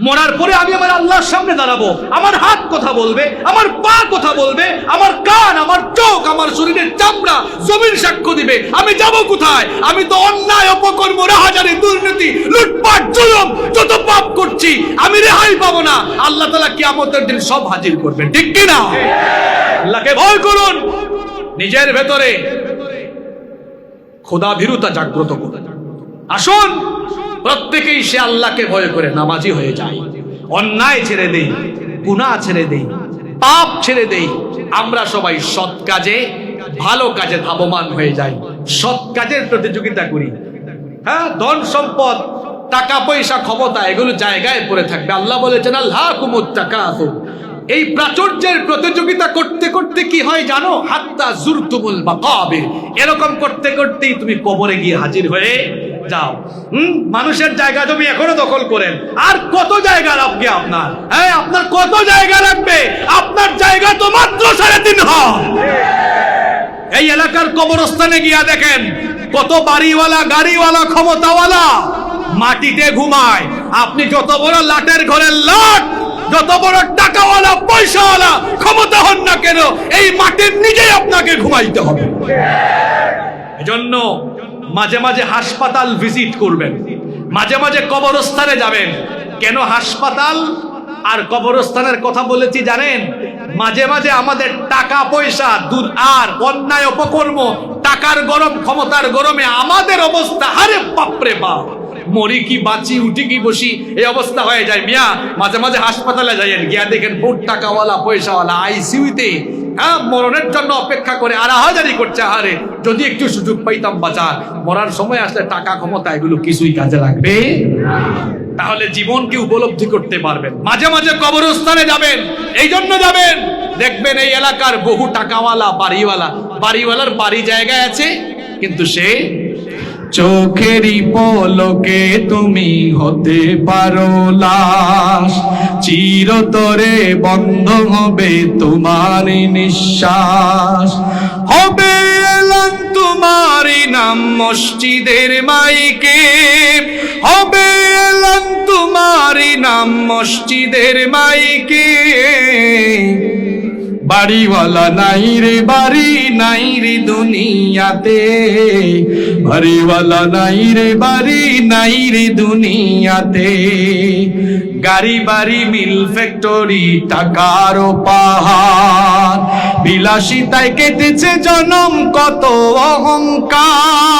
মরার পরে আমি আমার আল্লাহর সামনে দাঁড়াবো। আমার হাত কথা বলবে, আমার পা কথা বলবে, আমার কান, আমার চোখ, আমার শরীরের চামড়া জমির সাক্ষ্য দিবে। আমি যাব কোথায়? আমি তো অন্যায়, অপকর্ম, রাহাজারি, দুর্নীতি, লুটপাট, জুলুম, যত পাপ করছি, আমি রেহাই পাবো না। আল্লাহ তালা কিয়ামতের দিন সব হাজির করবে ঠিক কি না? আল্লাহকে ভয় করুন। নিজের ভেতরে খোদা ভীরুতা জাগ্রত করুন। আসুন। প্রত্যেকেই সে আল্লাহকে ভয় করে নামাজি হয়ে যায়। অন্যায় ছেড়ে দেই, গুনাহ ছেড়ে দেই, পাপ ছেড়ে দেই। আমরা সবাই সৎ কাজে, ভালো কাজে ধাবমান হয়ে যাই। সৎ কাজের প্রতিযোগিতা করি। হ্যাঁ ধন সম্পদ, টাকা পয়সা ক্ষমতা, এগুলো জায়গায় পড়ে থাকবে। আল্লাহ বলেছেন আল্লাহ কুমুত টাকা এই প্রাচুর্যের প্রতিযোগিতা করতে করতে কি হয় জানো? হাত্তা জুরতুমুল বা মাকাবির। এরকম করতে করতেই তুমি কবরে গিয়ে হাজির হয়ে যাও। হুম? মানুষের জায়গা জমি এখনও দখল করেন। আর কত জায়গা রাখবে আপনার? হ্যাঁ আপনার কত জায়গা রাখবে আপনার জায়গা তো মাত্র সাড়ে তিন হাত। এই এলাকার কবরস্থানে গিয়া দেখেন, কত বাড়িওয়ালা, গাড়িওয়ালা, ক্ষমতাওয়ালা মাটিতে ঘুমায়। আপনি যত বড় লাটের ঘরের লাট, যত বড় টাকাওয়ালা, পয়সাওয়ালা, ক্ষমতা হন না কেন, এই মাটির নিজেই আপনাকে ঘুমাইতে হবে। এজন্য মাঝে মাঝে হাসপাতাল ভিজিট করবেন। মাঝে মাঝে কবরস্থানে যাবেন। কেন হাসপাতাল? আর কবরস্থানের কথা বলেছি, জানেন? মাঝে মাঝে আমাদের টাকা পয়সা আর অন্যায় অপকর্ম, টাকার গরম, ক্ষমতার গরমে আমাদের অবস্থা, আরে বাপরে বাপ! মরি কি, বাঁচি, উঠি কি, বসি, এই অবস্থা হয়ে যায়। মিয়া, মাঝে মাঝে হাসপাতালে যাইয়েন, গিয়া দেখেন বহুত টাকাওয়ালা, পয়সাওয়ালা আইসিউতে হ্যাঁ মরণের জন্য অপেক্ষা করে আর আহাজারি করছে, আহারে, যদি একটু সুযোগ পাইতাম বাজার মরার সময় আসলে টাকা ক্ষমতা এগুলো কিছুই কাজে লাগবে? তাহলে জীবনকে উপলব্ধি করতে পারবেন। মাঝে মাঝে কবরস্থানে যাবেন এই জন্য যাবেন। দেখবেন এই এলাকার বহু টাকাওয়ালা, বাড়িওয়ালা। বাড়িওয়ালার বাড়ি জায়গায় আছে, কিন্তু সে চোখেরই পলকে তুমি হতে পারো লাশ। চিরতরে বন্ধ হবে তোমার নিঃশ্বাস। হবে তোমারই নাম মসজিদের মাইকে। হবে এলান তোমারই নাম মসজিদের মাইকে। বাড়িওয়ালা নাই রে, বাড়ি নাই রে দুনিয়াতে। বাড়িওয়ালা নাই রে, বাড়ি নাই রে দুনিয়াতে। গাড়ি বাড়ি, মিল ফ্যাক্টরি, টাকার পাহাড় বিলাসিতায় কেটেছে জনম, কত অহংকার।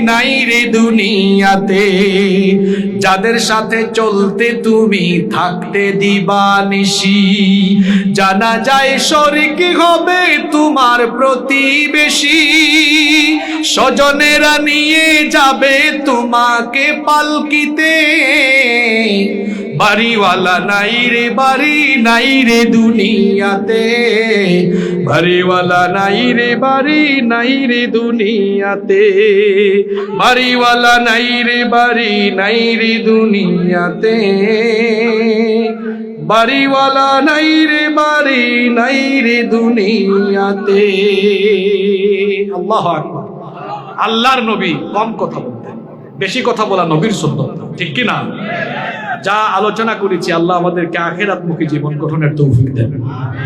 নাই রে দুনিয়াতে। যাদের সাথে চলতে তুমি থাকতে দিবা নিশি জানা যায় শরিক হবে তোমার প্রতিবেশী। স্বজনেরা নিয়ে যাবে তোমাকে পালকিতে। বাড়িওয়ালা নাই রে, বাড়ি নাই রে দুনিয়াতে। বাড়িওয়ালা নাই রে, বাড়ি নাই রে দুনিয়াতে। বাড়িওয়ালা নাই রে বাড়ি, নাই রে দুনিয়াতে। বাড়িওয়ালা নাই রে বাড়ি, নাই রে দুনিয়াতে। আল্লাহ আল্লাহর নবী কম কথা বলতেন, বেশি কথা বলা নবীর না। ঠিক কি না যা আলোচনা করেছি, আল্লাহ আমাদেরকে আখেরাতমুখী জীবন গঠনের তৌফিক দেন।